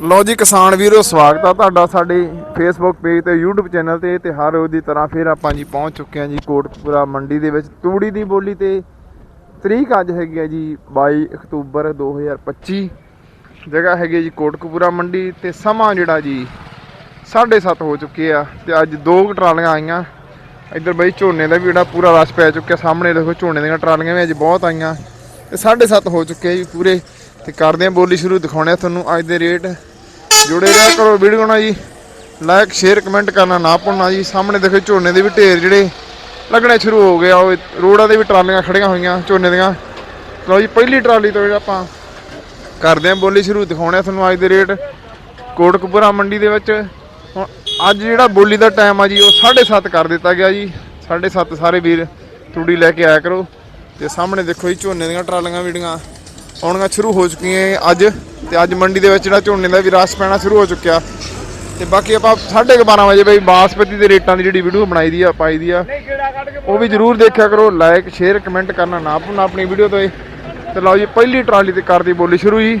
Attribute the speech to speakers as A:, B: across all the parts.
A: ਲੋ ਜੀ, ਕਿਸਾਨ ਵੀਰੋ, ਸਵਾਗਤ ਆ ਤੁਹਾਡਾ ਸਾਡੇ ਫੇਸਬੁੱਕ ਪੇਜ ਤੇ, YouTube ਚੈਨਲ ਤੇ ਤੇ ਹਰ ਰੋਜ਼ ਦੀ ਤਰ੍ਹਾਂ ਫਿਰ ਆਪਾਂ ਜੀ ਪਹੁੰਚ ਚੁੱਕੇ ਹਾਂ ਜੀ ਕੋਟਕਪੂਰਾ ਮੰਡੀ ਦੇ ਵਿੱਚ। ਤੂੜੀ ਦੀ ਬੋਲੀ ਤੇ ਤਰੀਕ ਅੱਜ ਹੈਗੀ ਆ ਜੀ 22 ਅਕਤੂਬਰ 2025 ਜਗ੍ਹਾ ਹੈਗੀ ਹੈ ਜੀ ਕੋਟਕਪੂਰਾ ਮੰਡੀ ਤੇ ਸਮਾਂ ਜਿਹੜਾ ਜੀ 7:30 ਹੋ ਚੁੱਕੇ ਆ ਤੇ ਅੱਜ ਦੋ ਕੁ ਟਰਾਲੀਆਂ ਆਈਆਂ। ਇੱਧਰ ਬਈ ਝੋਨੇ ਦਾ ਵੀ ਜਿਹੜਾ ਪੂਰਾ ਰਸ਼ ਪੈ ਚੁੱਕਿਆ, ਸਾਹਮਣੇ ਦੇਖੋ ਝੋਨੇ ਦੀਆਂ ਟਰਾਲੀਆਂ ਵੀ ਅੱਜ ਬਹੁਤ ਆਈਆਂ। ਤੇ 7:30 ਹੋ ਚੁੱਕੇ ਆ ਜੀ ਪੂਰੇ। ਤੇ ਕਰਦੇ ਆ ਬੋਲੀ ਸ਼ੁਰੂ ਦਿਖਾਉਣੇ ਆ ਤੁਹਾਨੂੰ ਅੱਜ ਦੇ ਰੇਟ ਜੁੜੇ ਰਿਹਾ ਕਰੋ ਵੀਡੀਓ ਨਾਲ ਜੀ। ਲਾਈਕ ਸ਼ੇਅਰ ਕਮੈਂਟ ਕਰਨਾ ਨਾ ਭੁੱਲਣਾ ਜੀ। ਸਾਹਮਣੇ ਦੇਖੋ ਝੋਨੇ ਦੇ ਵੀ ਢੇਰ ਜਿਹੜੇ ਲੱਗਣੇ ਸ਼ੁਰੂ ਹੋ ਗਏ ਆ। ਉਹ ਰੋਡਾਂ ਦੇ ਵੀ ਟਰਾਲੀਆਂ ਖੜੀਆਂ ਹੋਈਆਂ ਝੋਨੇ ਦੀਆਂ। ਲਓ ਜੀ, ਪਹਿਲੀ ਟਰਾਲੀ ਤੋਂ ਜਿਹੜਾ ਆਪਾਂ ਕਰਦੇ ਆਂ ਬੋਲੀ ਸ਼ੁਰੂ ਦਿਖਾਉਣੇ ਆ ਤੁਹਾਨੂੰ ਅੱਜ ਦੇ ਰੇਟ ਕੋਟਕਪੂਰਾ ਮੰਡੀ ਦੇ ਵਿੱਚ। ਹੁਣ ਅੱਜ ਜਿਹੜਾ ਬੋਲੀ ਦਾ ਟਾਈਮ ਆ ਜੀ, ਉਹ 7:30 ਕਰ ਦਿੱਤਾ ਗਿਆ ਜੀ। 7:30 ਸਾਰੇ ਵੀਰ ਤੂੜੀ ਲੈ ਕੇ ਆਇਆ ਕਰੋ। ਤੇ ਸਾਹਮਣੇ ਦੇਖੋ ਜੀ, ਝੋਨੇ ਦੀਆਂ ਟਰਾਲੀਆਂ ਵੀੜੀਆਂ ਆਉਣੀਆਂ ਸ਼ੁਰੂ ਹੋ ਚੁੱਕੀਆਂ ਅੱਜ ਤੇ ਅੱਜ ਮੰਡੀ ਦੇ ਵਿੱਚ ਜਿਹੜਾ ਝੋਨੇ ਦਾ ਵੀ ਰਸ ਪੈਣਾ ਸ਼ੁਰੂ ਹੋ ਚੁੱਕਿਆ। ਤੇ ਬਾਕੀ ਆਪਾਂ 12:30 ਵਜੇ ਬਈ ਬਾਸਪਤੀ ਦੇ ਰੇਟਾਂ ਦੀ ਜਿਹੜੀ ਵੀਡੀਓ ਬਣਾਈ ਦੀ ਆ, ਪਾਈ ਦੀ ਆ, ਉਹ ਵੀ ਜਰੂਰ ਦੇਖਿਆ ਕਰੋ ਲਾਈਕ ਸ਼ੇਅਰ ਕਮੈਂਟ ਕਰਨਾ ਨਾ ਭੁੱਲਣਾ ਆਪਣੀ ਵੀਡੀਓ ਤੋਂ। ਤੇ ਲਓ ਜੀ, ਪਹਿਲੀ ਟਰਾਲੀ ਤੇ ਕਰਦੀ ਬੋਲੀ ਸ਼ੁਰੂ ਜੀ।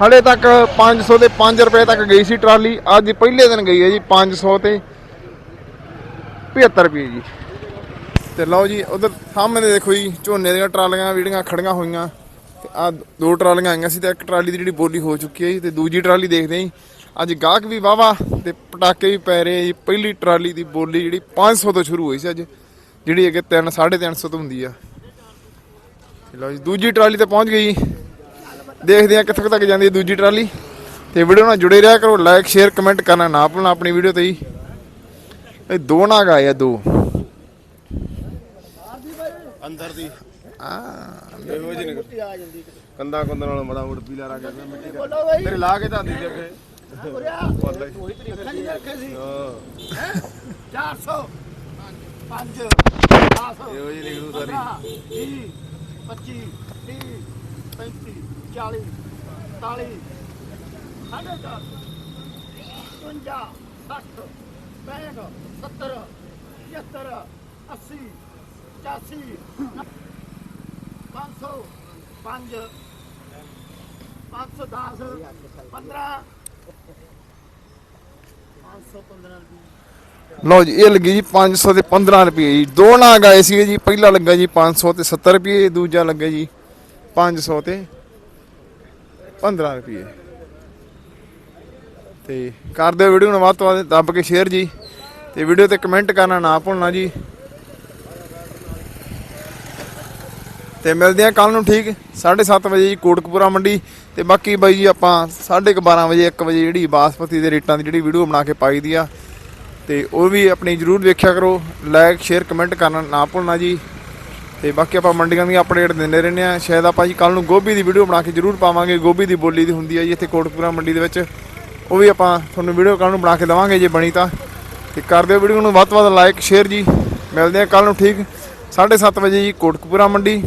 A: ਹਲੇ ਤੱਕ 500 ਦੇ 5 ਰੁਪਏ ਤੱਕ ਗਈ ਸੀ ਟਰਾਲੀ। ਅੱਜ ਪਹਿਲੇ ਦਿਨ ਗਈ ਹੈ ਜੀ 500 ਤੇ 75 ਰੁਪਏ ਜੀ। ਤੇ ਲਓ ਜੀ, ਉਧਰ ਸਾਹਮਣੇ ਦੇਖੋ ਜੀ, ਝੋਨੇ ਦੀਆਂ ਟਰਾਲੀਆਂ ਜਿਹੜੀਆਂ ਖੜੀਆਂ ਹੋਈਆਂ। ਤੇ ਆ ਦੋ ਟਰਾਲੀਆਂ ਆਈਆਂ ਸੀ ਤੇ ਇੱਕ ਟਰਾਲੀ ਦੀ ਜਿਹੜੀ ਬੋਲੀ ਹੋ ਚੁੱਕੀ ਹੈ ਜੀ, ਤੇ ਦੂਜੀ ਟਰਾਲੀ ਦੇਖਦੇ ਹਾਂ ਜੀ। ਅੱਜ ਗਾਹਕ ਵੀ ਵਾਵਾ ਤੇ ਪਟਾਕੇ ਵੀ ਪੈ ਰਹੇ ਜੀ। ਪਹਿਲੀ ਟਰਾਲੀ ਦੀ ਬੋਲੀ ਜਿਹੜੀ 500 ਤੋਂ ਸ਼ੁਰੂ ਹੋਈ ਸੀ ਅੱਜ, ਜਿਹੜੀ ਅੱਗੇ 3 350 ਤੋਂ ਹੁੰਦੀ ਆ। ਲਓ ਜੀ, ਦੂਜੀ ਟਰਾਲੀ ਤੇ ਪਹੁੰਚ ਗਈ ਦੇਖਦੇ ਆ ਕਿੱਥੋਂ ਤੱਕ ਜਾਂਦੀ ਹੈ ਦੂਜੀ ਟਰਾਲੀ। ਤੇ ਵੀਡੀਓ ਨਾਲ ਜੁੜੇ ਰਿਹਾ ਕਰੋ ਲਾਈਕ ਸ਼ੇਅਰ ਕਮੈਂਟ ਕਰਨਾ ਨਾ ਭੁੱਲਣਾ ਆਪਣੀ ਵੀਡੀਓ ਤੇ ਹੀ ਇਹ ਦੋ ਨਾਗ ਆਏ ਆ ਦੋ।
B: ਅੰਦਰ ਦੀ।
A: ਹਾਂ।
B: ਇਹੋ ਜਿਹੀ ਨਿਕਲ ਆ ਜਾਂਦੀ ਕੰਦਾ ਕੁੰਦ ਨਾਲ ਮੜਾ ਮੁੜ ਪੀਲਾ ਰਾ ਕੇ ਮਿੱਟੀ ਦਾ ਤੇਰੇ ਲਾ ਕੇ ਤਾਂ ਦਿੰਦੇ ਅੱਗੇ।
C: ਉਹੀ ਤਰੀਕਾ ਨਹੀਂ ਰੱਖਿਆ ਸੀ। ਹਾਂ। 400 5 10 ਇਹੋ ਜਿਹੀ ਨਿਕਲੂ ਸਾਰੀ। 25 30 35
A: 40 ਜੀ, ਇਹ ਲੱਗੀ ਜੀ 500 ਤੇ 15 ਰੁਪਏ ਜੀ। ਦੋ ਨਾਂ ਗਾਏ ਸੀਗੇ ਜੀ, ਪਹਿਲਾ ਲੱਗਾ ਜੀ 500 ਤੇ 70 ਰੁਪਏ, ਦੂਜਾ ਲੱਗਾ ਜੀ 500 ਤੇ 15 ਰੁਪਏ ਤੇ ਕਰ ਦਿਓ ਵੀਡੀਓ ਨੂੰ ਵੱਧ ਤੋਂ ਵੱਧ ਦੱਬ ਕੇ ਸ਼ੇਅਰ ਜੀ। ਤੇ ਵੀਡੀਓ ਤੇ ਕਮੈਂਟ ਕਰਨਾ ਨਾ ਭੁੱਲਣਾ ਜੀ। ਤੇ ਮਿਲਦੇ ਆ ਕੱਲ ਨੂੰ ਠੀਕ 7:30 ਵਜੇ ਜੀ ਕੋਟਕਪੂਰਾ ਮੰਡੀ। ਤੇ ਬਾਕੀ ਬਾਈ ਜੀ ਆਪਾਂ 12:30 ਵਜੇ 1 ਵਜੇ ਜਿਹੜੀ ਬਾਸਪਤੀ ਦੇ ਰੇਟਾਂ ਦੀ ਜਿਹੜੀ ਵੀਡੀਓ ਬਣਾ ਕੇ ਪਾਈ ਦੀ ਆ। ਤੇ ਉਹ ਵੀ ਆਪਣੀ ਜਰੂਰ ਵੇਖਿਆ ਕਰੋ। ਲਾਈਕ ਸ਼ੇਅਰ ਕਮੈਂਟ ਕਰਨਾ ਨਾ ਭੁੱਲਣਾ ਜੀ। ਤੇ ਬਾਕੀ ਆਪਾਂ ਮੰਡੀਆਂ ਦੀ ਅਪਡੇਟ ਦਿੰਦੇ ਰਹਿੰਦੇ ਆ ਸ਼ਾਇਦ ਆਪਾਂ ਜੀ ਕੱਲ ਨੂੰ ਗੋਭੀ ਦੀ ਵੀਡੀਓ ਬਣਾ ਕੇ ਜਰੂਰ ਪਾਵਾਂਗੇ। ਗੋਭੀ ਦੀ ਬੋਲੀ ਦੀ ਹੁੰਦੀ ਆ ਜੀ ਇੱਥੇ ਕੋਟਪੁਰਾ ਮੰਡੀ ਦੇ ਵਿੱਚ। ਉਹ ਵੀ ਆਪਾਂ ਤੁਹਾਨੂੰ ਵੀਡੀਓ ਕੱਲ ਨੂੰ ਬਣਾ ਕੇ ਦਵਾਂਗੇ ਜੇ ਬਣੀ ਤਾਂ। ਤੇ ਕਰ ਦਿਓ ਵੀਡੀਓ ਨੂੰ ਵੱਧ ਤੋਂ ਵੱਧ ਲਾਈਕ ਸ਼ੇਅਰ ਜੀ। ਮਿਲਦੇ ਆ ਕੱਲ ਨੂੰ ਠੀਕ। 7:30 ਵਜੇ ਜੀ ਕੋਟਕਪੁਰਾ ਮੰਡੀ।